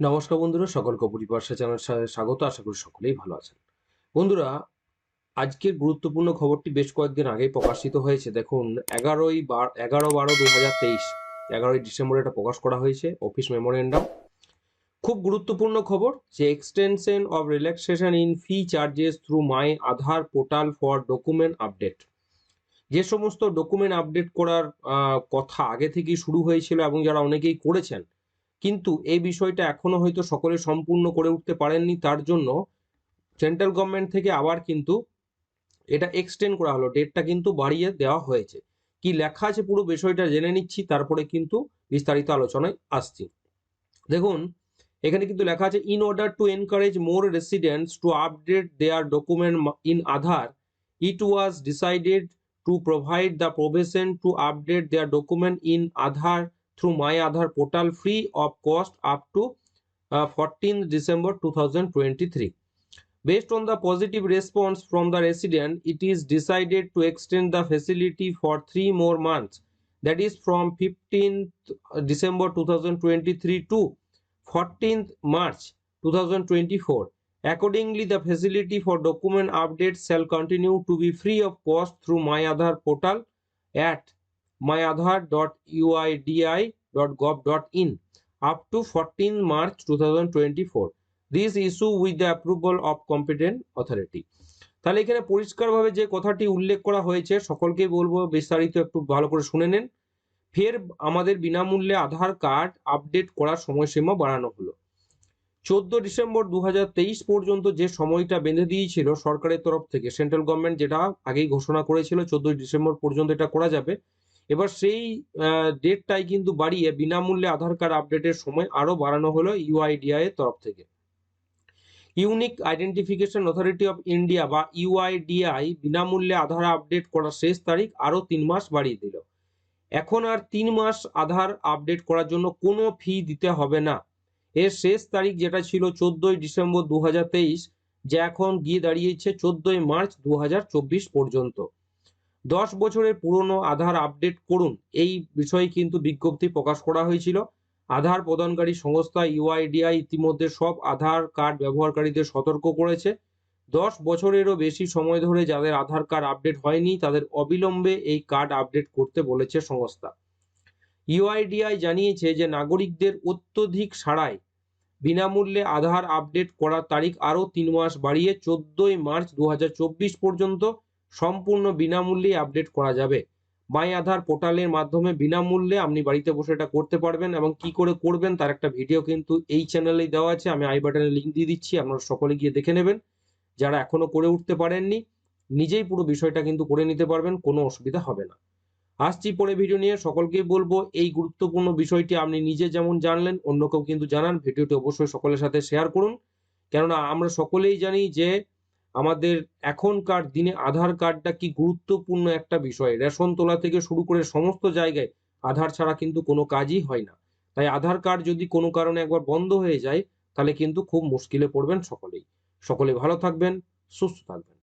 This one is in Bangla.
নমস্কার বন্ধুরা, সকলকে পরিবর্ষা চ্যানেল স্বাগত, আশা করি সকলেই ভালো আছেন। বন্ধুরা, আজকের গুরুত্বপূর্ণ খবরটি বেশ কয়েকদিন আগেই প্রকাশিত হয়েছে। দেখুন, এগারোই বার, এগারো বারো দু হাজার তেইশ, এগারোই ডিসেম্বর এটা প্রকাশ করা হয়েছে, অফিস মেমোরেন্ডাম। খুব গুরুত্বপূর্ণ খবর যে extension of relaxation in fee charges through my Aadhaar portal for document update যে সমস্ত ডকুমেন্ট আপডেট করার কথা আগে থেকেই শুরু হয়েছিল এবং যারা অনেকেই করেছেন কিন্তু এই বিষয়টা এখনও হয়তো সকলে সম্পূর্ণ করে উঠতে পারেননি, তার জন্য সেন্ট্রাল গভর্নমেন্ট থেকে আবার কিন্তু এটা এক্সটেন্ড করা হলো ডেটটা কিন্তু বাড়িয়ে দেওয়া হয়েছে। কি লেখা আছে পুরো বিষয়টা জেনে নিচ্ছি, তারপরে কিন্তু বিস্তারিত আলোচনায় আসছি। দেখুন, এখানে কিন্তু লেখা আছে in order to encourage more residents to update their document in Aadhaar it was decided to provide the provision to update their document in Aadhaar through my Aadhaar portal free of cost up to uh, 14th December 2023. Based on the positive response from the resident, it is decided to extend the facility for three more months. That is from 15th December 2023 to 14th March 2024. Accordingly, the facility for document updates shall continue to be free of cost through my Aadhaar portal at myadhar.uidi.gov.in up to 14 March 2024. This issue with the approval of competent authority. তাহলে এখানে পরিষ্কারভাবে যে কথাটি উল্লেখ করা হয়েছে সকলকেই বলব বিস্তারিত একটু ভালো করে শুনে নেন ফের আমাদের বিনামূল্যে আধার কার্ড আপডেট করার সময়সীমা বাড়ানো হলো চোদ্দ ডিসেম্বর দু হাজার তেইশ পর্যন্ত যে সময়টা বেঁধে দিয়েছিল সরকারের তরফ থেকে, সেন্ট্রাল গভর্নমেন্ট যেটা আগেই ঘোষণা করেছিল, চোদ্দই ডিসেম্বর পর্যন্ত এটা করা যাবে এবার সেই ডেটটাই কিন্তু বাড়িয়ে বিনামূল্যে আধার কার্ড আপডেটের সময় আরও বাড়ানো হলো ইউআইডিআই এর তরফ থেকে। Unique identification authority of India বা ইউআইডিআই বিনামূল্যে আধার আপডেট করার শেষ তারিখ আরও তিন মাস বাড়িয়ে দিল। এখন আর তিন মাস আধার আপডেট করার জন্য কোনো ফি দিতে হবে না। এর শেষ তারিখ যেটা ছিল চোদ্দই ডিসেম্বর দু যে এখন গিয়ে দাঁড়িয়েছে চোদ্দই মার্চ দু হাজার চব্বিশ পর্যন্ত। দশ বছরের পুরনো আধার আপডেট করুন। এই বিষয়ে কিন্তু বিজ্ঞপ্তি প্রকাশ করা হয়েছিল। আধার প্রদানকারী সংস্থা ইউআইডিআই ইতিমধ্যে সব আধার কার্ড ব্যবহারকারীদের সতর্ক করেছে। দশ বছরেরও বেশি সময় ধরে যাদের আধার কার্ড আপডেট হয়নি, তাদের অবিলম্বে এই কার্ড আপডেট করতে বলেছে সংস্থা। ইউআইডিআই জানিয়েছে যে নাগরিকদের অত্যধিক সাড়ায় বিনামূল্যে আধার আপডেট করার তারিখ আরও তিন মাস বাড়িয়ে চোদ্দই মার্চ দু হাজার চব্বিশ পর্যন্ত সম্পূর্ণ বিনামূল্যে আপডেট করা যাবে। মাই আধার পোর্টালের মাধ্যমে বিনামূল্যে আপনি বাড়িতে বসে এটা করতে পারবেন এবং কি করে করবেন তার একটা ভিডিও কিন্তু এই চ্যানেলেই দেওয়া আছে। আমি আই বাটনে লিঙ্ক দিয়ে দিচ্ছি, আপনারা সকলে গিয়ে দেখে নেবেন। যারা এখনও করে উঠতে পারেননি, নিজেই পুরো বিষয়টা কিন্তু করে নিতে পারবেন, কোনো অসুবিধা হবে না। আসছি পরে ভিডিও নিয়ে, সকলকেই বলব, এই গুরুত্বপূর্ণ বিষয়টি আপনি নিজে যেমন জানলেন, অন্যকেও কিন্তু জানান। ভিডিওটি অবশ্যই সকলের সাথে শেয়ার করুন। কেননা আমরা সকলেই জানি যে আমাদের এখনকার দিনে আধার কার্ডটা কি গুরুত্বপূর্ণ একটা বিষয়? রেশন তোলা থেকে শুরু করে সমস্ত জায়গায় আধার ছাড়া কিন্তু কোনো কাজই হয় না। তাই আধার কার্ড যদি কোনো কারণে একবার বন্ধ হয়ে যায়, তাহলে কিন্তু খুব মুশকিলে পড়বেন সকলেই। সকলে ভালো থাকবেন, সুস্থ থাকবেন।